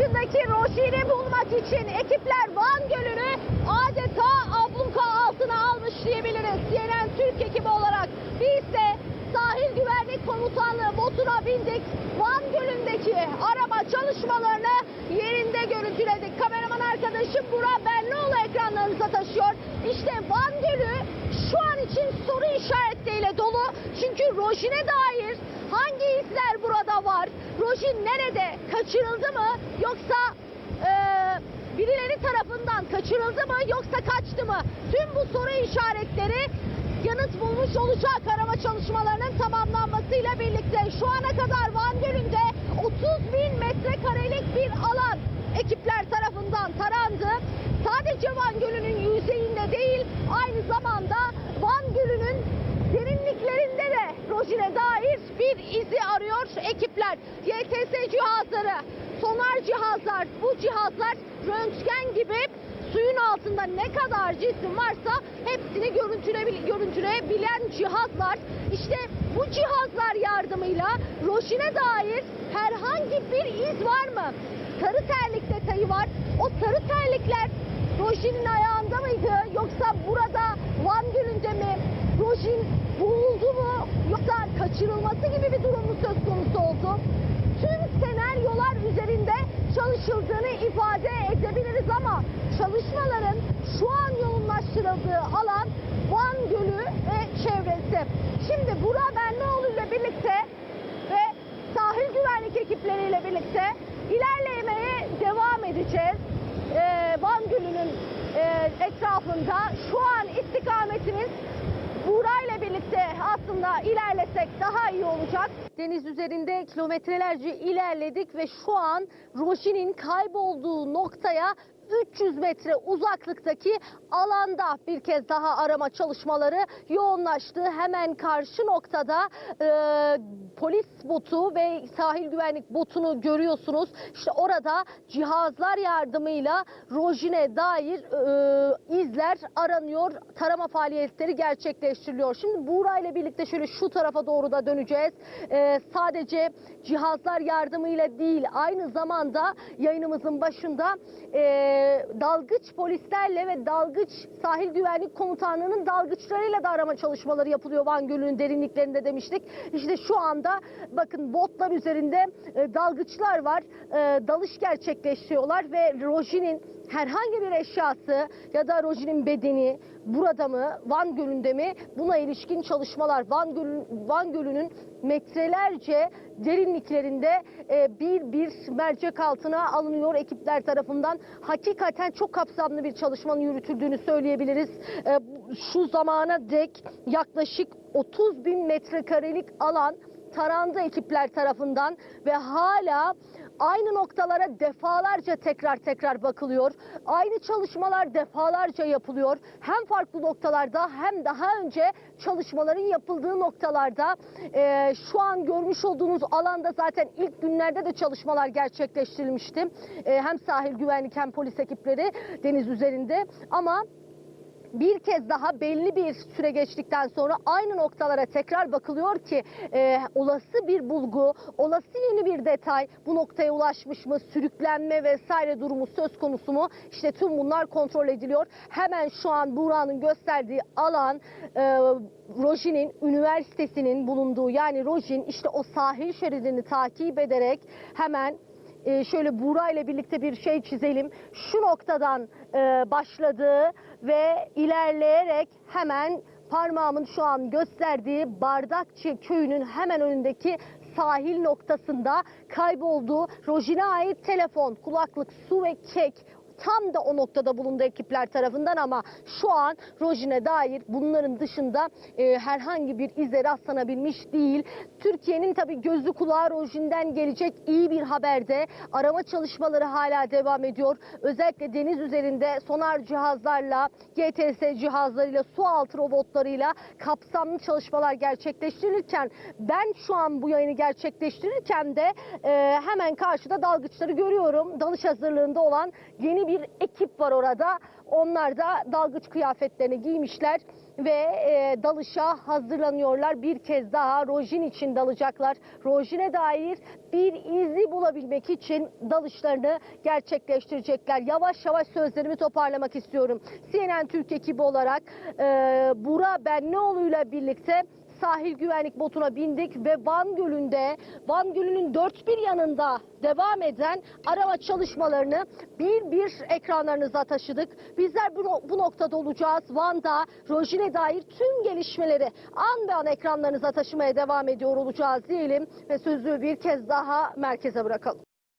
başındaki Roşin'i bulmak için ekipler Van Gölü'nü adeta ablunka altına almış diyebiliriz. CNN Türk ekibi olarak biz de sahil güvenlik komutanlığı botuna bindik. Van Gölü'ndeki arama çalışmalarını yerinde görüntüledik. Kameraman arkadaşım Burak Benlioğlu ekranlarınıza taşıyor. İşte Van Gölü şu an için soru işaretleriyle dolu. Çünkü Rojin'e dair hangi izler burada var? Rojin nerede? Kaçırıldı mı? Yoksa eee, birileri tarafından kaçırıldı mı? Yoksa kaçtı mı? Tüm bu soru işaretleri yanıt bulmuş olacak arama çalışmalarının tamamlanmasıyla birlikte. Şu ana kadar Van Gölü'nde 30 bin metrekarelik bir alan ekipler tarafından tarandı. Sadece Van Gölü'nün yüzeyinde değil aynı zamanda Van Gölü'nün derinliklerinde de Rojin'e dair bir izi arıyor YTS cihazları, sonar cihazlar, bu cihazlar röntgen gibi suyun altında ne kadar cisim varsa hepsini görüntüleyebilen cihazlar. İşte bu cihazlar yardımıyla Rojin'e dair herhangi bir iz var mı? Sarı terlik detayı var. O sarı terlikler Rojin'in ayağında mıydı yoksa burada Van Gölü'nde mi? Rojin boğuldu mu yoksa kaçırılması gibi bir durum mu söz konusu oldu? Tüm senaryolar üzerinde çalışıldığını ifade edebiliriz ama çalışmaların şu an yoğunlaştırıldığı alan Van Gölü ve çevresi. Şimdi Burak Benlioğlu ile birlikte ve sahil güvenlik ekipleriyle birlikte ilerlemeye devam edeceğiz. Ee, Van Gölü'nün e, etrafında şu an istikametimiz Buğra ile birlikte aslında ilerlesek daha iyi olacak. Deniz üzerinde kilometrelerce ilerledik ve şu an Rojin'in kaybolduğu noktaya 300 metre uzaklıktaki alanda bir kez daha arama çalışmaları yoğunlaştı. Hemen karşı noktada e, polis botu ve sahil güvenlik botunu görüyorsunuz. İşte orada cihazlar yardımıyla Rojin'e dair e, izler aranıyor. Tarama faaliyetleri gerçekleştiriliyor. Şimdi Buğra ile birlikte şöyle şu tarafa doğru da döneceğiz. E, sadece cihazlar yardımıyla değil aynı zamanda yayınımızın başında e, dalgıç polislerle ve dalgıç sahil güvenlik komutanlığının dalgıçlarıyla da arama çalışmaları yapılıyor Van Gölü'nün derinliklerinde demiştik. İşte şu anda bakın botlar üzerinde e, dalgıçlar var. E, dalış gerçekleştiriyorlar ve Rojin'in herhangi bir eşyası ya da Rojin'in bedeni burada mı Van Gölü'nde mi buna ilişkin çalışmalar Van Gölü Van Gölü'nün metrelerce derinliklerinde e, bir bir mercek altına alınıyor ekipler tarafından. Hakikaten çok kapsamlı bir çalışmanın yürütüldüğünü söyleyebiliriz. E, şu zamana dek yaklaşık 30 bin metrekarelik alan tarandı ekipler tarafından ve hala aynı noktalara defalarca tekrar tekrar bakılıyor. Aynı çalışmalar defalarca yapılıyor. Hem farklı noktalarda hem daha önce çalışmaların yapıldığı noktalarda Ee, şu an görmüş olduğunuz alanda zaten ilk günlerde de çalışmalar gerçekleştirilmişti. Ee, hem sahil güvenlik hem polis ekipleri deniz üzerinde ama bir kez daha belli bir süre geçtikten sonra aynı noktalara tekrar bakılıyor ki e, olası bir bulgu, olası yeni bir detay bu noktaya ulaşmış mı, sürüklenme vesaire durumu söz konusu mu? İşte tüm bunlar kontrol ediliyor. Hemen şu an Buğra'nın gösterdiği alan e, Rojin'in üniversitesinin bulunduğu yani Rojin işte o sahil şeridini takip ederek hemen e, şöyle Buğra ile birlikte bir şey çizelim. Şu noktadan e, başladığı ve ilerleyerek hemen parmağımın şu an gösterdiği Bardakçı köyünün hemen önündeki sahil noktasında kaybolduğu Rojin'e ait telefon, kulaklık, su ve kek tam da o noktada bulundu ekipler tarafından ama şu an Rojin'e dair bunların dışında e, herhangi bir ize rastlanabilmiş değil. Türkiye'nin tabii gözü kulağı Rojin'den gelecek iyi bir haberde arama çalışmaları hala devam ediyor. Özellikle deniz üzerinde sonar cihazlarla, GTS cihazlarıyla, su altı robotlarıyla kapsamlı çalışmalar gerçekleştirilirken ben şu an bu yayını gerçekleştirirken de e, hemen karşıda dalgıçları görüyorum. Dalış hazırlığında olan yeni bir ekip var orada. Onlar da dalgıç kıyafetlerini giymişler ve e, dalışa hazırlanıyorlar. Bir kez daha rojin için dalacaklar. Rojine dair bir izi bulabilmek için dalışlarını gerçekleştirecekler. Yavaş yavaş sözlerimi toparlamak istiyorum. CNN Türk ekibi olarak e, Bura Benlioğlu'yla birlikte sahil güvenlik botuna bindik ve Van Gölü'nde, Van Gölü'nün dört bir yanında devam eden arama çalışmalarını bir bir ekranlarınıza taşıdık. Bizler bu, bu noktada olacağız. Van'da Rojin'e dair tüm gelişmeleri an be an ekranlarınıza taşımaya devam ediyor olacağız diyelim ve sözü bir kez daha merkeze bırakalım.